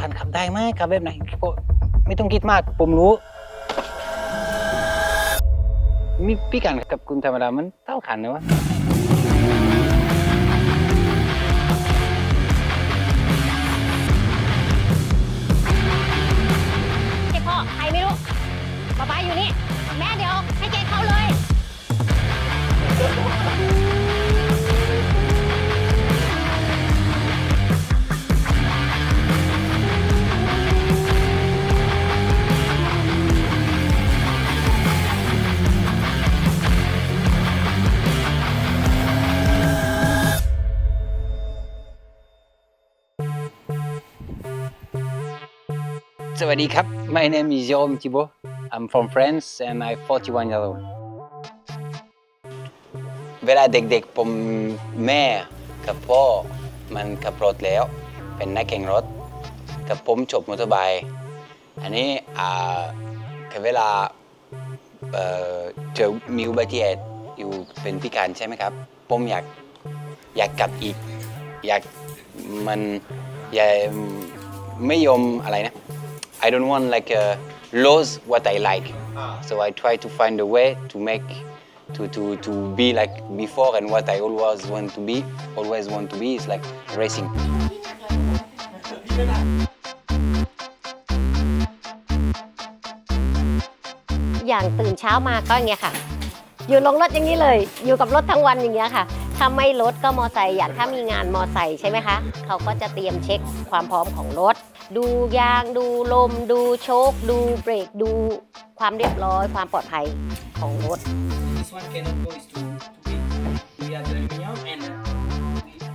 การขับได้ไหมขับแบบไหนไม่ต้องคิดมาก ผมรู้ มีพี่การกับคุณธรรมดามันเท่ากันนะวะ สวัสดีครับ My name is Jérôme Thibault I'm from France and I'm 41 years old เวลาเด็กๆผมแม่กับพ่อมันขับรถแล้ว เป็นนักแข่งรถ กับผมจบมอเตอร์ไบค์อันนี้อ่าคือเวลาเอ่อเจอมีอุบัติเหตุอยู่เป็นพิการใช่ไหมครับ ผมอยากอยากกลับอีก อยากมันอยากไม่ยอมอะไรนะ I don't want like uh, lose what I like. So I try to find a way to make to, to, to be like before and what I always want to be always want to be is like racing. อย่างตื่นเช้ามาก็อย่างเงี้ยค่ะ อยู่ลงรถอย่างนี้เลย อยู่กับรถทั้งวันอย่างเงี้ยค่ะ ถ้าไม่รถก็มอไซค์อย่างถ้ามีงานมอไซค์ใช่ไหมคะ เขาก็จะเตรียมเช็คความพร้อมของรถ ดูยางดูลม ดูโชค ดูเบรก ดูความเรียบร้อย ความปลอดภัยของรถ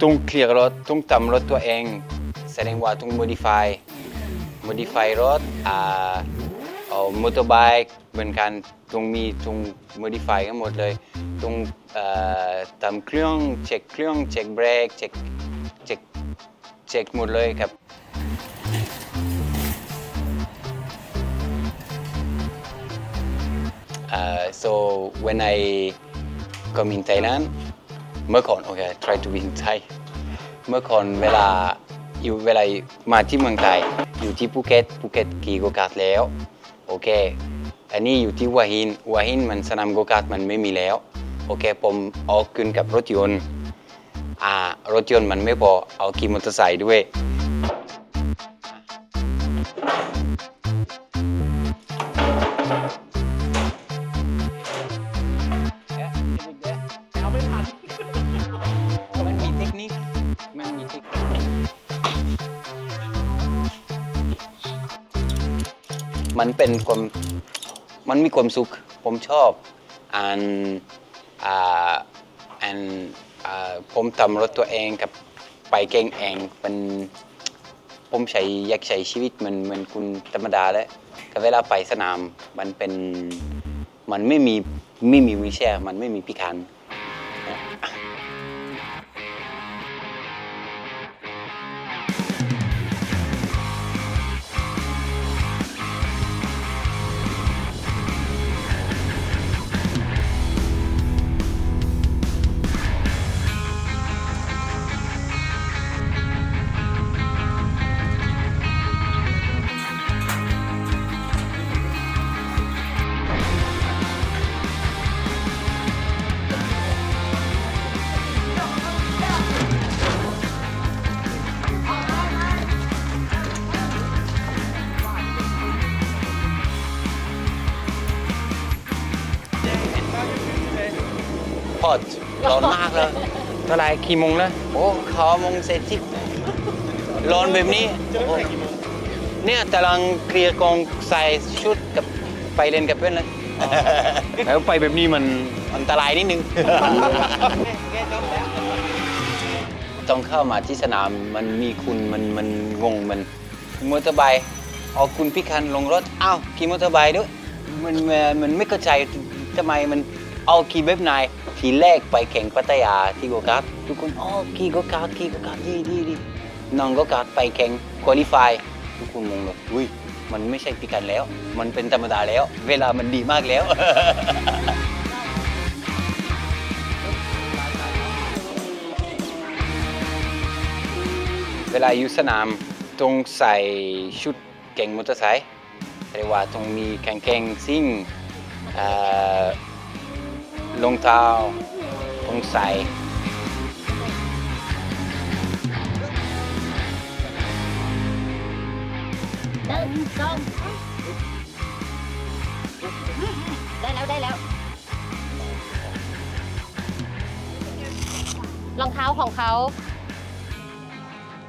ต้องเคลียร์รถต้องทำรถตัวเอง แสดงว่าต้อง modify modify รถอ่าเอามอเตอร์ไบค์เหมือนกันต้องมีต้อง modify กันหมดเลยต้องทำเครื่องเช็คเครื่องเช็คเบรกเช็คเช็คเช็คหมดเลยครับ Uh, so when I come in Thailand เมื่อก่อนโอเค try to be in Thai เมื่อก่อนเวลาอยู่เวลามาที่เมืองไทยอยู่ที่ภูเก็ตภูเก็ตขี่โกคาร์ทแล้วโอเคอันนี้อยู่ที่หัวหินหัวหินมันสนามโกคาร์ทมันไม่มีแล้วโอเคผมเอาขึ้นกับรถยนต์อ่ารถยนต์มันไม่พอเอาขี่มอเตอร์ไซค์ด้วย มันเป็นความมันมีความสุข ผมชอบอันอ่าอันอ่าผมทำรถตัวเองกับไปเก่งเองมันผมใช้อยากใช้ชีวิตมันเหมือนคุณธรรมดาแล้วก็เวลาไปสนามมันเป็นมันไม่มีไม่มีวีลแชร์มันไม่มีพิการ ท่าไหรกี่โมงแล้วโอ้เขาโมงเสร็จที่ร้อนแบบนี้โอ้เนี่ยกำลังเคลียร์กองใส่ชุดกับไปเล่นกับเพื่อนเลยแล้วไปแบบนี้มันอันตรายนิดนึง ต้องเข้ามาที่สนามมันมีคุณมันมันงงมันมอเตอร์ไบค์เอาคุณพิการลงรถอ้าวขี่มอเตอร์ไบค์ด้วยมันมันมันไม่เข้าใจทำไมมัน เอาขี่แบบไหนทีแรกไปแข่งพัทยาที่โกคาร์ททุกคนอ๋อขี่โกคาร์ทขี่โกคาร์ทดีดีดีน้องโกคาร์ทไปแข่งคุริฟายทุกคนงงเลยอุ้ยมันไม่ใช่พิการแล้ว มันเป็นธรรมดาแล้ว เวลามันดีมากแล้วเวลาอยู่สนามต้องใส่ชุดเก่งมอเตอร์ไซค์เรียกว่าต้องมีกางเกงซิ่ง รองเท้าต้องใส่หนึ่งสองได้แล้วได้แล้ว รองเท้าของเขา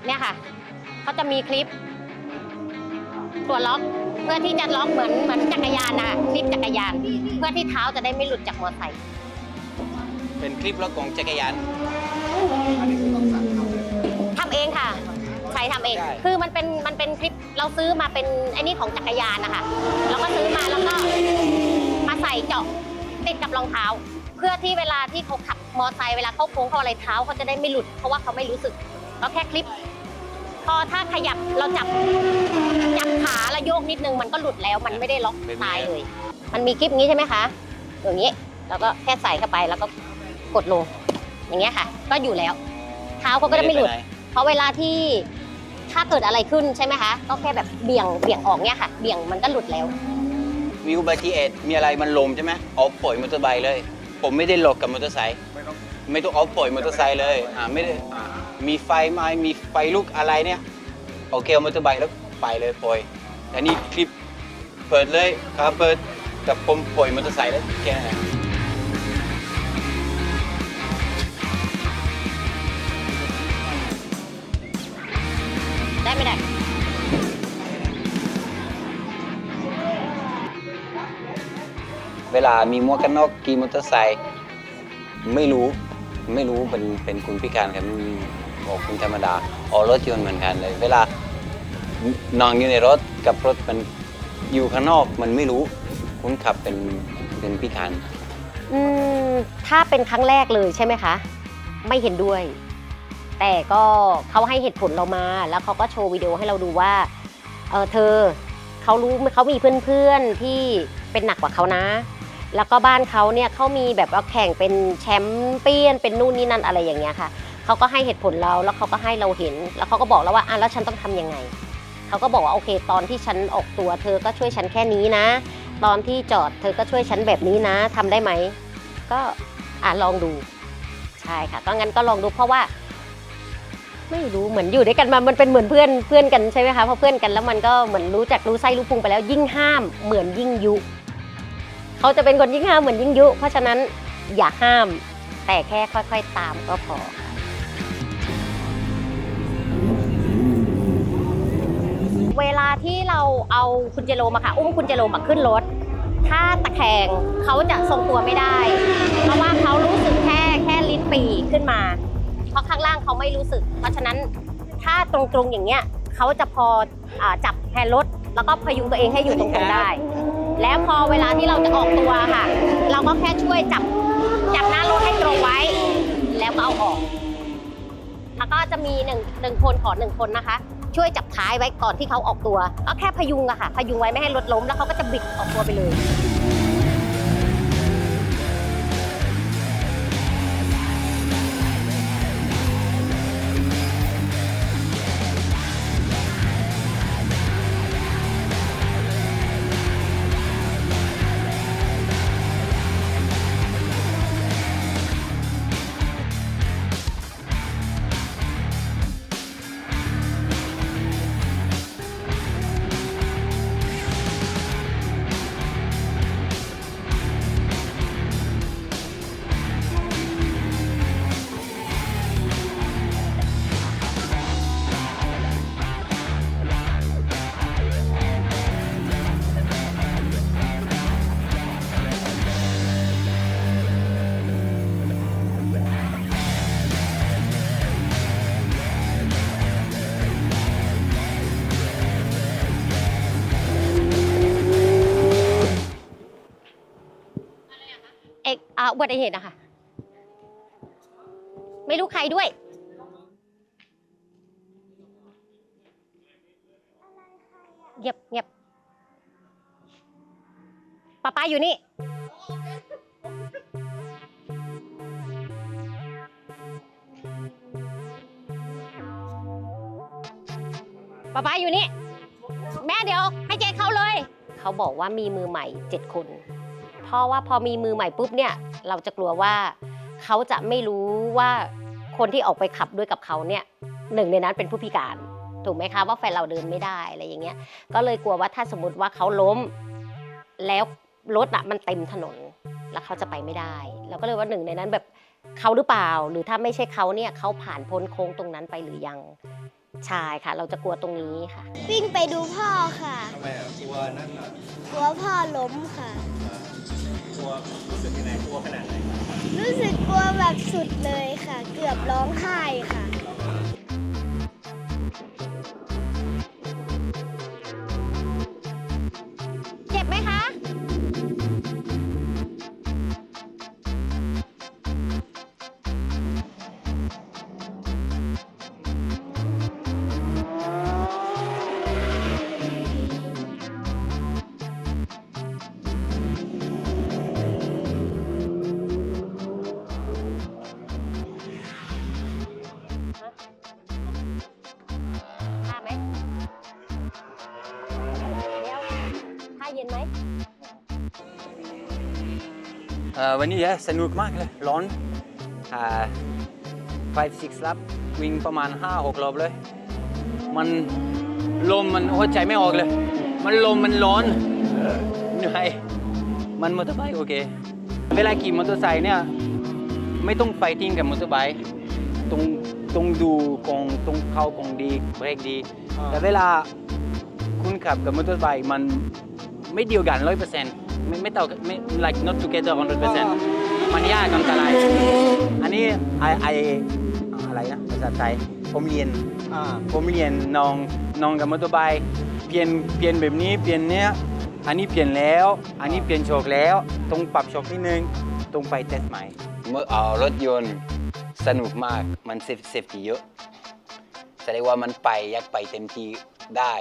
เนี่ยค่ะ เขาจะมีคลิป ตัวล็อกเพื่อที่จะล็อกเหมือนเหมือนจักรยานนะคลิปจักรยาน เพื่อที่เท้าจะได้ไม่หลุดจากมอเตอร์ไซค์ เป็นคลิปล็อกของจักรยาน ทำเองค่ะ ใช้ทำเอง ใช่ คือมันเป็นมันเป็นคลิปเราซื้อมาเป็นไอ้นี่ของจักรยานนะคะเราก็ซื้อมาแล้วก็มาใส่เจาะติดกับรองเท้า เพื่อที่เวลาที่เขาขับมอเตอร์ไซค์เวลาเข้าโค้งเข้าอะไรเท้าเขาจะได้ไม่หลุด เพราะว่าเขาไม่รู้สึกก็แค่คลิป พอถ้าขยับเราจับจับขาแล้วโยกนิดนึงมันก็หลุดแล้วมันไม่ได้ล็อกตายเลย มันมีคลิปนี้ใช่ไหมคะอย่างนี้แล้วก็แค่ใส่เข้าไปแล้วก็ กดลงอย่างเงี้ยค่ะ ก็อยู่แล้ว เท้าเขาก็จะไม่หลุดด้ปนเพราะเวลาที่ถ้าเกิดอะไรขึ้นใช่ไหมคะ ก็แค่แบบเบี่ยงเบี่ยงออกเนี่ยค่ะ เบี่ยงมันก็หลุดแล้ว มีอุบัติเหตุมีอะไรมันลมใช่ไหมเอาปล่อยมอเตอร์ไซค์เลย ผมไม่ได้หลอกกับมอเตอร์ไซค์ไม่ต้องเอาปล่อยมอเตอร์ไซค์เลยอ่าไม่ได้อ่ามีไฟไหมมีไฟลุกอะไรเนี่ยโอเคเอามอเตอร์ไซค์แล้วไปเลยปล่อยแต่นี่คลิปเปิดเลยครับเปิดกับผมปล่อยมอเตอร์ไซค์แล้วแค่นั้น ได้ไม่ได้เวลามีหมวกกันน็อกขี่มอเตอร์ไซค์ไม่รู้ไม่รู้เป็นเป็นคุณพิการครับบอกคุณธรรมดาออกรถยนต์เหมือนกันเลย เวลานอนอยู่ในรถกับรถมันอยู่ข้างนอกมันไม่รู้ คุณขับเป็นเป็นพิการอืมถ้าเป็นครั้งแรกเลยใช่ไหมคะ ไม่เห็นด้วย แต่ก็เขาให้เหตุผลเรามา แล้วเขาก็โชว์วิดีโอให้เราดูว่าเออเธอเขารู้เขามีเพื่อนๆที่เป็นหนักกว่าเขานะ แล้วก็บ้านเขาเนี่ยเขามีแบบว่าแข่งเป็นแชมเปี้ยนเป็นนู่นนี่นั่นอะไรอย่างเงี้ยค่ะเขาก็ให้เหตุผลเราแล้วเขาก็ให้เราเห็น แล้วเขาก็บอกแล้วว่าอะแล้วฉันต้องทำยังไงเขาก็บอกว่าโอเค ตอนที่ฉันออกตัว เธอก็ช่วยฉันแค่นี้นะ ตอนที่จอดเธอก็ช่วยฉันแบบนี้นะทำได้ไหมก็อะลองดูใช่ค่ะก็งั้นก็ลองดูเพราะว่า ไม่รู้เหมือนอยู่ด้วยกันมา มันเป็นเหมือนเพื่อนเพื่อนกันใช่ไหมคะพราะเพื่อนกันแล้วมันก็เหมือนรู้จักรู้ไส้รู้พุงไปแล้วยิ่งห้ามเหมือนยิ่งยุ เขาจะเป็นคนยิ่งห้ามเหมือนยิ่งยุ เพราะฉะนั้นอย่าห้าม แต่แค่ค่อยๆตามก็พอเวลาที่เราเอาคุณเจโรมาค่ะ อุ้มคุณเจโรมาขึ้นรถ ถ้าตะแคงเขาจะทรงตัวไม่ได้ เพราะว่าเขารู้สึกแค่แค่ลิ้นปีขึ้นมา เพราะข้างล่างเขาไม่รู้สึก เพราะฉะนั้นถ้าตรงๆอย่างเงี้ยเขาจะพออจับแฮนด์รถแล้วก็พยุงตัวเองให้อยู่ตรงๆได้ แล้วพอเวลาที่เราจะออกตัวค่ะ เราก็แค่ช่วยจับจับหน้ารถให้ตรงไว้ แล้วก็เอาออก แล้วก็จะมีหนึ่งหนึ่งคนขอหนึ่งคนนะคะ ช่วยจับท้ายไว้ก่อนที่เขาออกตัว ก็แค่พยุงอะค่ะ พยุงไว้ไม่ให้รถล้มแล้วเขาก็จะบิดออกตัวไปเลย บัติเหตุนะคะไม่รู้ใครด้วย เงียบเงียบป้าป้าอยู่นี่ป๊าป๊าอยู่นี่ แม่เดี๋ยวให้เจเขาเลย เขาบอกว่ามีมือใหม่เจ็ดคน พราะว่าพอมีมือใหม่ปุ๊บเนี่ย เราจะกลัวว่าเขาจะไม่รู้ว่าคนที่ออกไปขับด้วยกับเขาเนี่ยหนึ่งในนั้นเป็นผู้พิการ ถูกไหมคะว่าแฟนเราเดินไม่ได้อะไรอย่างเงี้ยก็เลยกลัวว่าถ้าสมมติว่าเขาล้ม แล้วรถอะมันเต็มถนนแล้วเขาจะไปไม่ได้ เราก็เลยว่าหนึ่งในนั้นแบบเขาหรือเปล่า หรือถ้าไม่ใช่เขาเนี่ยเขาผ่านพ้นโค้งตรงนั้นไปหรือยังใช่ค่ะ เราจะกลัวตรงนี้ค่ะ วิ่งไปดูพ่อค่ะทำไมอะกลัวนั่นอะกลัวพ่อล้มค่ะ กลัวรู้สึกยังไงกลัวขนาดไหนรู้สึกกลัวแบบสุดเลยค่ะ เกือบร้องไห้ค่ะ วันนี้เนี่ยสนุกมากเลย ร้อนอ่า5 6ลับวิ่งประมาณ 5 6รอบเลย มันลมมันหัวใจไม่ออกเลย มันลมมันร้อนเหนื่อยมันมอเตอร์ไซค์โอเค เวลาขี่มอเตอร์ไซค์เนี่ย ไม่ต้องไฟติ้งกับมอเตอร์ไซค์ตรงตรงดูกองตรงเข้ากองดีเบรกดี แต่เวลาคุณขับกับมอเตอร์ไซค์มันไม่เดียวกันร้อยเปอร์เซ็นต์ ไม่ไม่เท่ากันไม่ like not together 100เปอร์เซ็นต์มันยากอันตรายอันนี้ไอไออะไรนะภาษาไทยผมเรียนอ่าผมเรียนน้องน้องกับมอเตอร์ไซค์เปลี่ยนเปลี่ยนแบบนี้เปลี่ยนเนี้ยอันนี้เปลี่ยนแล้ว อันนี้เปลี่ยนโชคแล้วต้องปรับโชคนิดนึงต้องไปเทสใหม่เมื่อเอารถยนต์สนุกมากมันเซฟเซฟตี้เยอะแสดงว่ามันไปอยากไปเต็มที่ได้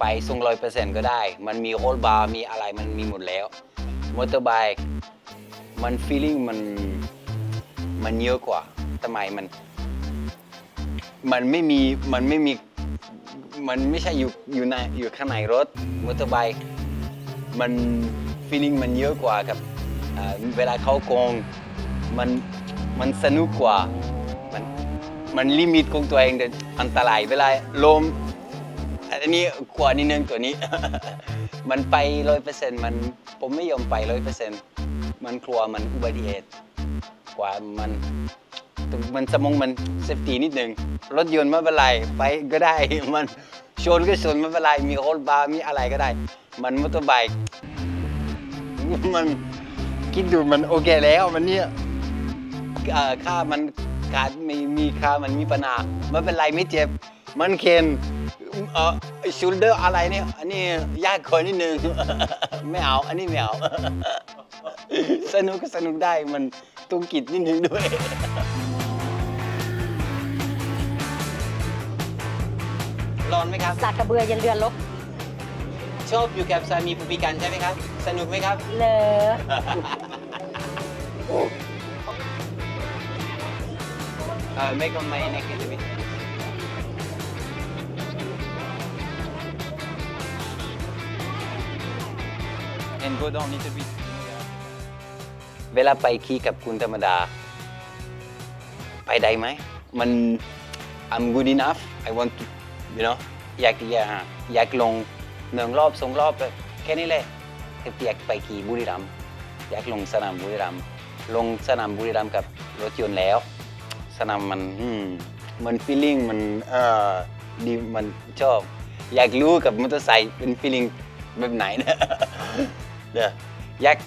ไปส่งร้อยเปอร์เซ็นต์ก็ได้ มันมีโรลบาร์มีอะไรมันมีหมดแล้วมอเตอร์ไบค์มันฟีลิ่งมันมันเยอะกว่าทำไมมัน มันไม่มีมันไม่มีมันไม่ใช่อยู่อยู่ในอยู่ข้างในรถมอเตอร์ไบค์มันฟีลิ่งมันเยอะกว่ากับเวลาเขาโกงมันมันสนุกกว่ามันมันลิมิตของตัวเองแต่อันตรายเวลาลม อันนี้กว่านิดนึงตัวนี้ มันไปร้อยเปอร์เซ็นต์มันผมไม่ยอมไปร้อยเปอร์เซ็นต์มันกลัวมันอุบัติเหตุกว่ามันมันสมองมันเซฟตี้นิดนึงรถยนต์ไม่เป็นไรไปก็ได้มันชนก็ชนไม่เป็นไรมีโฮลบาร์มีอะไรก็ได้ มันมอเตอร์ไบค์มันคิดดูมันโอเคแล้วมันเนี่ยค่ามันขาดมีมีค่ามันมีปัญหาไม่เป็นไรไม่เจ็บมันเคน เอ่อชูลเดอร์อะไรเนี่ย อันนี้ยากกว่านิดนึง ไม่เอา อันนี้ไม่เอา สนุกก็สนุกได้มันตุงกิดนิดนึงด้วย ร้อนไหมครับ สากกระเบือยันเรือลบชอบอยู่กับสามีผู้พิการใช่ไหมครับ สนุกไหมครับ เลย Uh, make on my neck a little bit. And go down a little bit. เวลาไปขี่กับคุณธรรมดา ไปได้ไหม มัน I'm good enough I want to you know อยากอยากอยากลงหนึ่งรอบสองรอบแค่นี้เลยอยากไปขี่บุรีรัมย์อยากลงสนามบุรีรัมย์ลงสนามบุรีรัมย์กับรถยนต์แล้ว สนามมันอืมมันฟีลลิ่งมันเอ่อดีมันชอบ อยากรู้กับมอเตอร์ไซค์เป็นฟีลลิ่งแบบไหนนะ เด้ออยก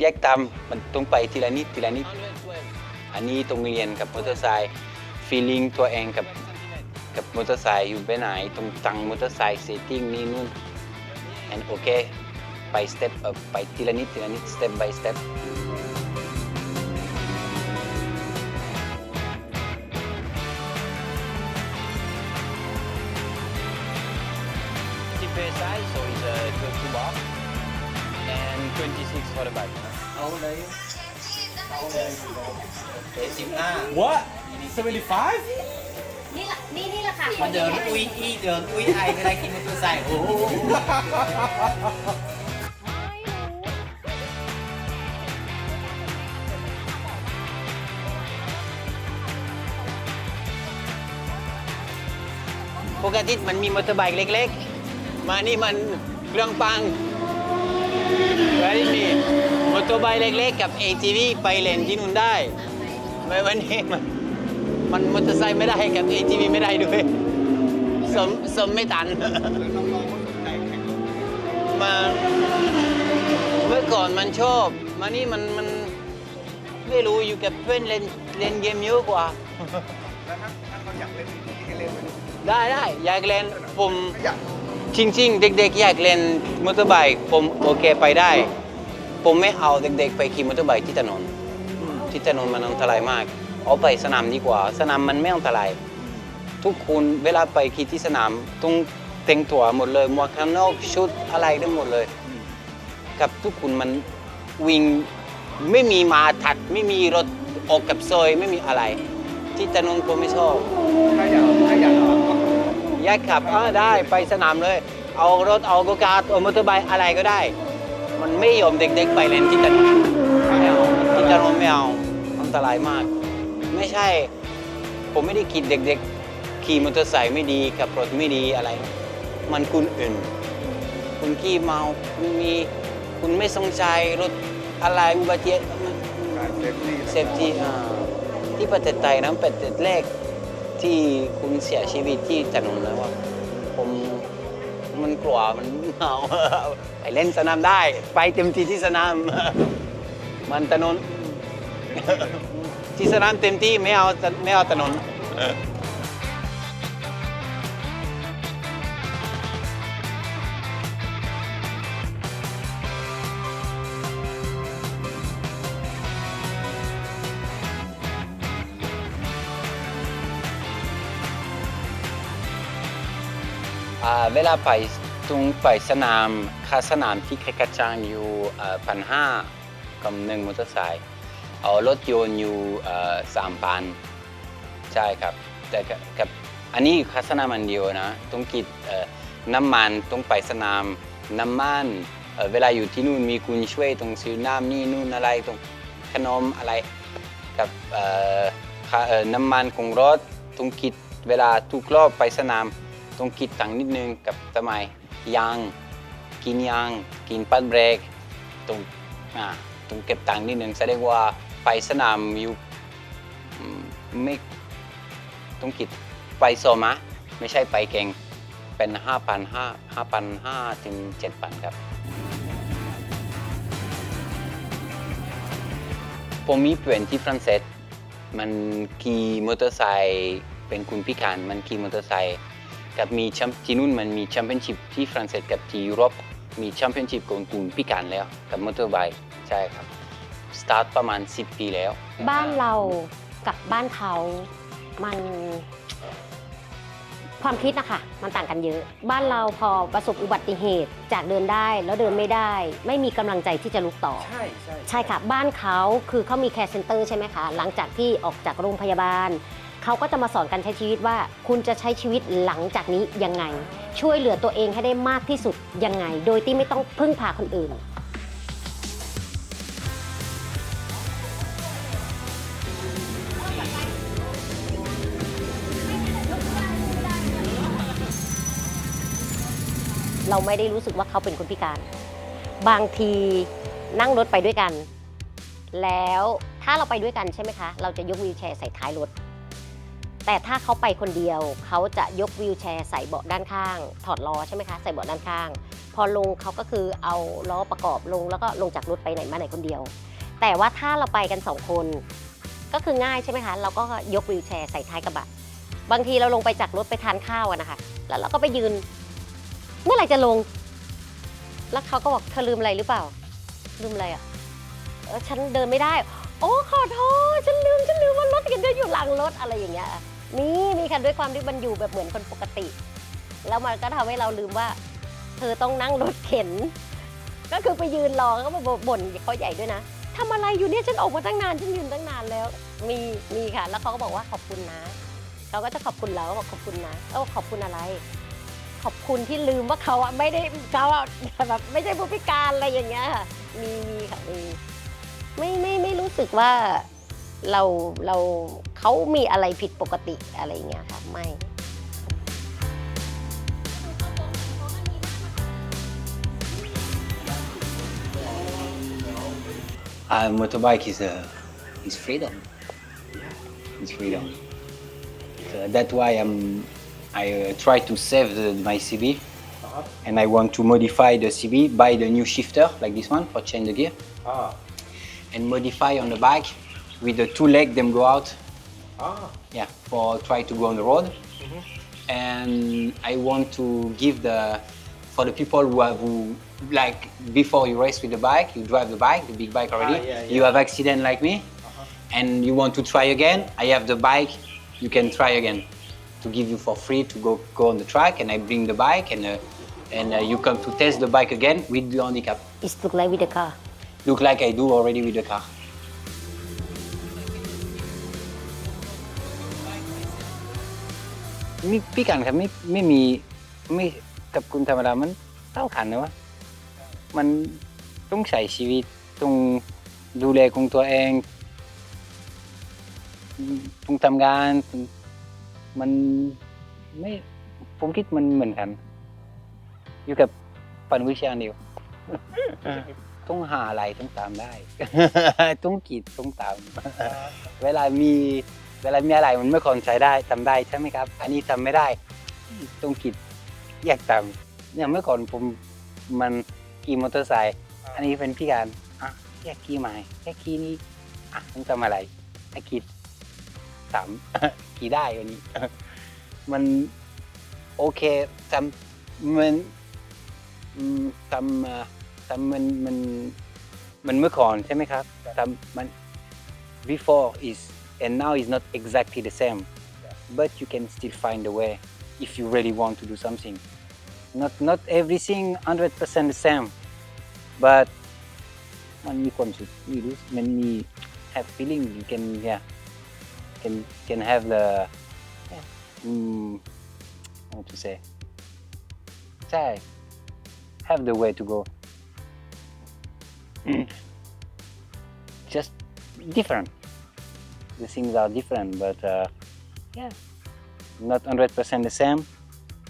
อยกตามมันต้องไปทีละนิดทีละนิด อันนี้ต้องเรียนกับมอเตอร์ไซค์ฟีลิ่งตัวเองกับกับมอเตอร์ไซค์อยู่ไปไหนต้องตังมอเตอร์ไซค์เซตติ้งนี่นู่น and โอเคไปสเต็ปไปทีละนิดทีละนิด step by step Tipe size, so is a two box and 26 for the bike. How old are you? Okay, 15 What? 75? นี่ละนี่นี่ราค่ะมันเดินอุ้ยอีเดินอุ้ยไอเวลาขี่มอเตอร์ไซค์โอ้โหปกติมันมีมอเตอร์ไบค์เล็กๆ มานี่มันเครื่องปัง แล้วนี่มีมอเตอร์ไบค์เล็กๆกับ ATV ไปเล่นที่นู่นได้ไม่วันนี้มันมันมอเตอร์ไซค์ไม่ได้กับ ATV ไม่ได้ด้วยสมสมไม่ทันแล้วน้องๆเขาสนใจแข่งรถไหมมาเมื่อก่อนมันชอบ มานี่มันมันไม่รู้อยู่กับเพื่อนเล่นเล่นเกมเยอะกว่าแล้วถ้าถ้าเขาอยากเล่นที่ให้เล่นไหมได้ได้อยากเล่นผมไม่อยาก จริง ๆ เด็กๆอยากเล่นมอเตอร์ไบค์ผมโอเคไปได้ ผมไม่เอาเด็กๆไปขี่มอเตอร์ไบค์ที่ถนนที่ถนนมันอันตรายมาก เอาไปสนามดีกว่า สนามมันไม่อันตราย ทุกคนเวลาไปขี่ที่สนามต้องแต่งตัวหมดเลยหมวกกันน็อกชุดอะไรได้หมดเลย กับทุกคนมันวิ่งไม่มีมาถัด ไม่มีรถออกกับซอยไม่มีอะไร ที่ถนนผมไม่ชอบ ถ้าอยาก อยากขับอ่าได้ไปสนามเลย เอารถเอาโกคาร์ทเอามอเตอร์ไบค์อะไรก็ได้ มันไม่ยอมเด็กๆไปเล่นที่ถนนไม่เอาที่ถนนไม่เอาอันตรายมาก ไม่ใช่ ผมไม่ได้คิดเด็กๆ ขี่มอเตอร์ไซค์ไม่ดีขับรถไม่ดีอะไร มันคุณอื่น คุณขี่เมาคุณมีคุณไม่สนใจรถอะไรอุบัติเหตุมันการเซฟตี้เซฟตี้อ่าที่ประเทศไทยนะเป็นประเทศแรก ที่คุณเสียชีวิตที่ถนนแล้วว่าผมมันกลัวมันเมาไปเล่นสนามได้ ไปเต็มที่ที่สนาม มันถนนที่สนามเต็มที่ไม่เอาไม่เอาถนน เวลาไปตรงไปสนามค่าสนามที่แคกระจางอยู่พันห้ากับหนึ่งมอเตอร์ไซค์เอารถยนต์อยู่สามพันใช่ครับ แต่กับอันนี้ค่าสนามอันเดียวนะต้องกิดน้ำมันต้องไปสนามน้ำมันเวลาอยู่ที่นู่นมีคุณช่วยตรงซื้อน้ำนี่นู่นอะไรตรงขนมอะไรกับน้ำมันของรถต้องคิดเวลาทุกรอบไปสนาม ต้องคิดตังค์นิดนึงกับทำไมยางกินยางกินปัดเบรกต้องอ่าต้องเก็บตังค์นิดนึงแสดงว่าไปสนามอยู่ไม่ต้องคิดไปโซมะไม่ใช่ไปเก่งเป็น 5,500 5,500ถึง7,000 ครับ ผมมีเพื่อนที่ฝรั่งเศสมันขี่มอเตอร์ไซค์เป็นคุณพิการมันขี่มอเตอร์ไซค์ กับมีแชมป์ที่นู่นมันมีแชมเปี้ยนชิพที่ฝรั่งเศสกับที่ยุโรปมีแชมเปี้ยนชิพของคุณพิการแล้วกับมอเตอร์ไบค์ใช่ครับสตาร์ทประมาณ 10 ปีแล้ว บ้านเรากับบ้านเขามัน ความคิดนะคะมันต่างกันเยอะ บ้านเราพอประสบอุบัติเหตุจากเดินได้แล้วเดินไม่ได้ ไม่มีกำลังใจที่จะลุกต่อ ใช่ใช่ ใช่ค่ะ บ้านเขาคือเขามีแคร์เซ็นเตอร์ใช่ไหมคะ หลังจากที่ออกจากโรงพยาบาล เขาก็จะมาสอนการใช้ชีวิตว่า คุณจะใช้ชีวิตหลังจากนี้ยังไง ช่วยเหลือตัวเองให้ได้มากที่สุดยังไง โดยที่ไม่ต้องพึ่งพาคนอื่น เราไม่ได้รู้สึกว่าเขาเป็นคนพิการ บางทีนั่งรถไปด้วยกัน แล้วถ้าเราไปด้วยกันใช่ไหมคะ เราจะยกวีลแชร์ใส่ท้ายรถ แต่ถ้าเขาไปคนเดียวเขาจะยกวีลแชร์ใส่เบาะด้านข้าง ถอดล้อใช่ไหมคะใส่เบาะด้านข้าง พอลงเขาก็คือเอาล้อประกอบลงแล้วก็ลงจากรถไปไหนมาไหนคนเดียว แต่ว่าถ้าเราไปกันสองคน ก็คือง่ายใช่ไหมคะเราก็ยกวีลแชร์ใส่ท้ายกระบะบางทีเราลงไปจากรถไปทานข้าวกันนะคะแล้วเราก็ไปยืน เมื่อไหร่จะลง แล้วเขาก็บอกเธอลืมอะไรหรือเปล่า ลืมอะไรอะเออฉันเดินไม่ได้ โอ้ขอโทษฉันลืมฉันลืมว่ารถกันจะอยู่หลังรถอะไรอย่างเงี้ย มีมีค่ะด้วยความที่มันอยู่แบบเหมือนคนปกติ แล้วมันก็ทำให้เราลืมว่า เธอต้องนั่งรถเข็น ก็คือไปยืนรอเขามาบ่นเขาใหญ่ด้วยนะทำอะไรอยู่เนี่ยฉันออกมาตั้งนานฉันยืนตั้งนานแล้ว มีมีค่ะ แล้วเขาก็บอกว่าขอบคุณนะเขาก็จะขอบคุณเราบอกขอบคุณนะเอ้าขอบคุณอะไร ขอบคุณที่ลืมว่าเขาอะไม่ได้เขาอะแบบไม่ใช่ผู้พิการอะไรอย่างเงี้ยค่ะมีมีค่ะมีไม่ไม่ไม่รู้สึกว่าเราเรา เขามีอะไรผิดปกติอะไรเงี้ยค่ะไม่อ h motorbike is a is freedom. It's freedom. So that's why I'm I uh, try to save the, my CV and I want to modify the CV buy the new shifter like this one for change the gear. Ah. And modify on the bike with the two legs them go out อ่า Yeah, for try to go on the road. And I want to give the for the people who have who like before you race with the bike, you drive the bike, the big bike already. Ah, yeah, You have accident like me, and you want to try again. I have the bike. You can try again to give you for free to go go on the track, and I bring the bike and. Uh, and uh, you come to test the bike again with the handicap. It's look like with the car Look like I do already with the car. มีพี่กันครับไม่ไม่มีไม่กับคุณธรรมดามันเท่ากันนะวะมันต้องใช้ชีวิตต้องดูแลของตัวเองต้องทำงานมันไม่ผมคิดมันเหมือนกัน อยู่กับปันวิชาเดียวต้องหาอะไรต้องตามได้ ต้องกีดต้องตาม เวลามี เวลามีอะไรมันไม่คนใช้ได้ทำได้ใช่ไหมครับ อันนี้ทำไม่ได้ต้องกีดแยกตามอย่างเมื่อก่อนผมมันขี่มอเตอร์ไซค์อันนี้เป็นพี่การอะแยกขี่ใหม่แยกขี่นี้อะต้องทำอะไรให้คิดสามขี่ได้วันนี้ มันโอเคทำมันอืมทำเอ่อทำมันมันมันเมื่อก่อนใช่ไหมครับทำมัน before is and now it's not exactly the same. But you can still find a way if you really want to do something. Not not everything 100% the same but when you come to you do when you have feeling you can yeah can can have the yeah, mm, how to say try have the way to go. Just different. The things are different, but uh, yeah, not hundred percent the same.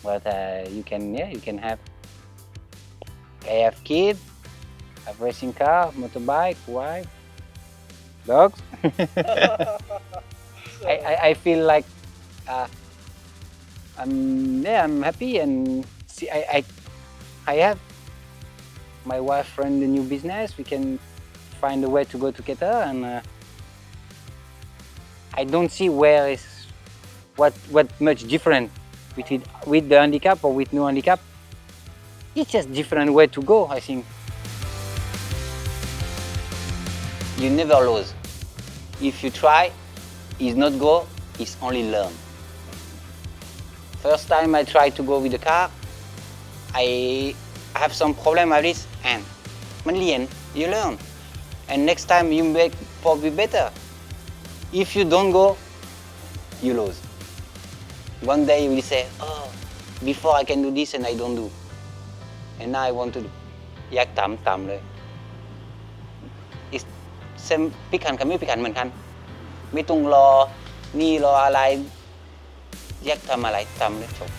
But uh, you can, yeah, you can have. I have kid, have racing car, motorbike, wife, dogs. I, I, I feel like uh, I'm yeah I'm happy and see I, I I have my wife run the new business. We can find a way to go together, and uh, I don't see where is what what much different between with the handicap or with no handicap. It's just different way to go, I think. You never lose. If you try, it's not go, it's only learn. First time I try to go with the car, I have some problem at this and only and you learn. And next time you make probably better. If you don't go you lose one day you will say oh before I can do this and I don't do and now I want to do อยากทำทำเลย It's same พิการกับไม่พิการเหมือนกัน ไม่ต้องรอนี่รออะไร อยากทำอะไรทำเลยจบ